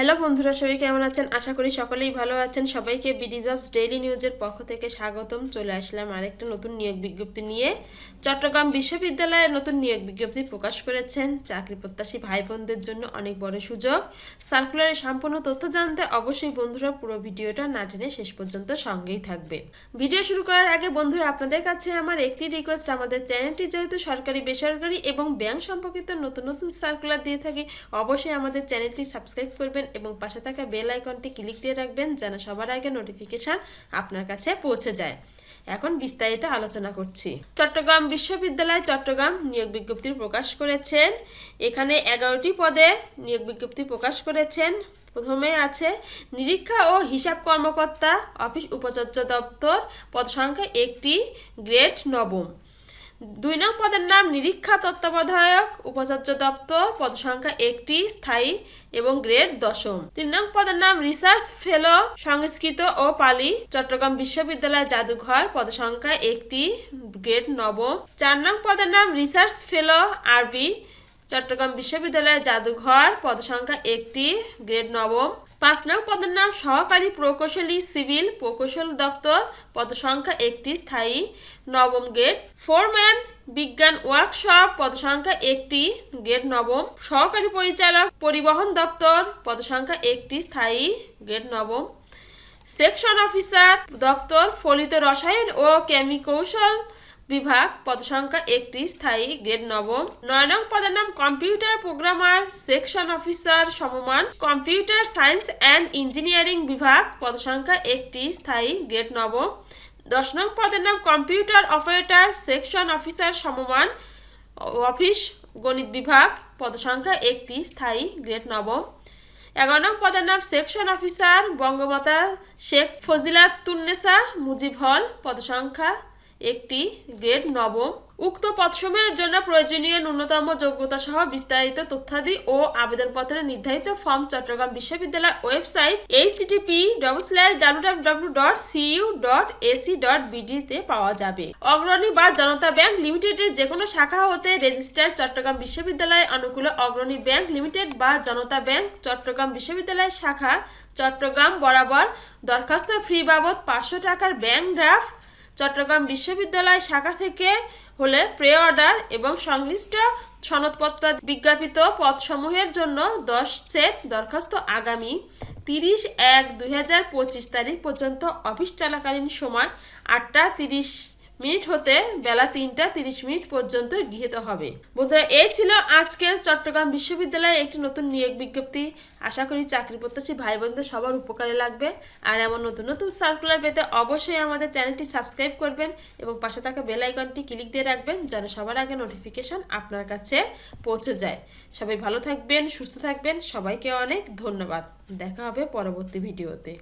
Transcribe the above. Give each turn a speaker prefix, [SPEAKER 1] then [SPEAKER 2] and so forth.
[SPEAKER 1] hello বন্ধুরা সবাই কেমন আছেন আশা করি সকলেই ভালো আছেন সবাইকে বিডিজ অফ ডেইলি নিউজের পক্ষ থেকে স্বাগতম চলে আসলাম আরেকটা নতুন নিয়োগ বিজ্ঞপ্তি নিয়ে চট্টগ্রাম বিশ্ববিদ্যালয়ের নতুন নিয়োগ বিজ্ঞপ্তি প্রকাশ করেছেন চাকরি প্রত্যাশী ভাই বোনদের জন্য অনেক বড় সুযোগ সার্কুলারের সম্পূর্ণ তথ্য জানতে অবশ্যই বন্ধুরা পুরো ভিডিওটা না টেনে শেষ পর্যন্ত সঙ্গেই থাকবে ভিডিও শুরু করার আগে বন্ধুরা আপনাদের কাছে আমার একটি রিকোয়েস্ট আমাদের চ্যানেলটি যেহেতু সরকারি বেসরকারি এবং ব্যাংক সম্পর্কিত নতুন নতুন সার্কুলার দিয়ে থাকি অবশ্যই আমাদের চ্যানেলটি সাবস্ক্রাইব করবেন এবং পাশে থাকা বেল আইকনটি ক্লিক দিয়ে রাখবেন যেন সবার আগে নোটিফিকেশান আপনার কাছে পৌঁছে যায় এখন বিস্তারিত আলোচনা করছি চট্টগ্রাম বিশ্ববিদ্যালয় চট্টগ্রাম নিয়োগ বিজ্ঞপ্তি প্রকাশ করেছেন এখানে এগারোটি পদে নিয়োগ বিজ্ঞপ্তি প্রকাশ করেছেন প্রথমে আছে নিরীক্ষা ও হিসাব কর্মকর্তা অফিস উপাচার্য দপ্তর পদ সংখ্যা একটি গ্রেড নবম দুই নং পদের নাম নিরীক্ষা তত্ত্বাবধায়ক উপাচার্য দপ্তর পদ সংখ্যা একটি স্থায়ী এবং গ্রেড দশম তিন নং পদের নাম রিসার্চ ফেলো সংস্কৃত ও পালি চট্টগ্রাম বিশ্ববিদ্যালয় জাদুঘর পদ সংখ্যা একটি গ্রেড নবম চার নং পদের নাম রিসার্চ ফেলো আরবি চট্টগ্রাম বিশ্ববিদ্যালয়ের জাদুঘর পদসংখ্যা একটি গ্রেড নবম পাঁচ নং পদের নাম সহকারী প্রকৌশলী সিভিল প্রকৌশল দপ্তর পদসংখ্যা একটি স্থায়ী নবম গ্রেড ফোরম্যান বিজ্ঞান ওয়ার্কশপ পদসংখ্যা একটি গ্রেড নবম সহকারী পরিচালক পরিবহন দপ্তর পদসংখ্যা একটি স্থায়ী গ্রেড নবম সেকশন অফিসার দপ্তর ফলিত রসায়ন ও কেমিকৌশল বিভাগ পদসংখ্যা একটি স্থায়ী গ্রেড নবম নয় নং পদের নাম কম্পিউটার প্রোগ্রামার সেকশন অফিসার সমমান কম্পিউটার সায়েন্স অ্যান্ড ইঞ্জিনিয়ারিং বিভাগ পদসংখ্যা একটি স্থায়ী গ্রেড নবম দশ নং পদের নাম কম্পিউটার অপারেটর সেকশন অফিসার সমমান অফিস গণিত বিভাগ পদসংখ্যা একটি স্থায়ী গ্রেড নবম এগারো নং পদের নাম section officer Bangamata Sheikh Fazilatunnesa Mujib hall পদসংখ্যা একটি গ্রেড নবম উক্ত পদসমূহের জন্য প্রয়োজনীয় ন্যূনতম যোগ্যতা সহ বিস্তারিত তথ্যাদি ও আবেদনপত্রের নির্ধারিত ফর্ম চট্টগ্রাম বিশ্ববিদ্যালয় website H TP double slash W dot CU dot AC dot বিডিতে পাওয়া যাবে অগ্রণী বা জনতা ব্যাংক লিমিটেডের যে কোনো শাখা হতে রেজিস্টার চট্টগ্রাম বিশ্ববিদ্যালয় অনুকূলে অগ্রণী ব্যাংক লিমিটেড বা জনতা ব্যাংক চট্টগ্রাম বিশ্ববিদ্যালয় শাখা চট্টগ্রাম বরাবর দরখাস্ত ফ্রি বাবদ পাঁচশো টাকার ব্যাংক ড্রাফট চট্টগ্রাম বিশ্ববিদ্যালয় শাখা থেকে হলে প্রে অর্ডার এবং সংশ্লিষ্ট সনদপত্র বিজ্ঞাপিত পদসমূহের জন্য দশ সেট দরখাস্ত আগামী তিরিশ এক দুই তারিখ পর্যন্ত অফিস চলাকালীন সময় আটটা তিরিশ মিনিট হতে বেলা তিনটা তিরিশ মিনিট পর্যন্ত গৃহীত হবে বন্ধুরা এই ছিল আজকের চট্টগ্রাম বিশ্ববিদ্যালয়ে একটি নতুন নিয়োগ বিজ্ঞপ্তি আশা করি চাকরি প্রত্যাশী ভাই বোনদের সবার উপকারে লাগবে আর এমন নতুন নতুন সার্কুলার পেতে অবশ্যই আমাদের চ্যানেলটি সাবস্ক্রাইব করবেন এবং পাশে থাকা বেলাইকনটি ক্লিক দিয়ে রাখবেন যেন সবার আগে নোটিফিকেশন আপনার কাছে পৌঁছে যায় সবাই ভালো থাকবেন সুস্থ থাকবেন সবাইকে অনেক ধন্যবাদ দেখা হবে পরবর্তী ভিডিওতে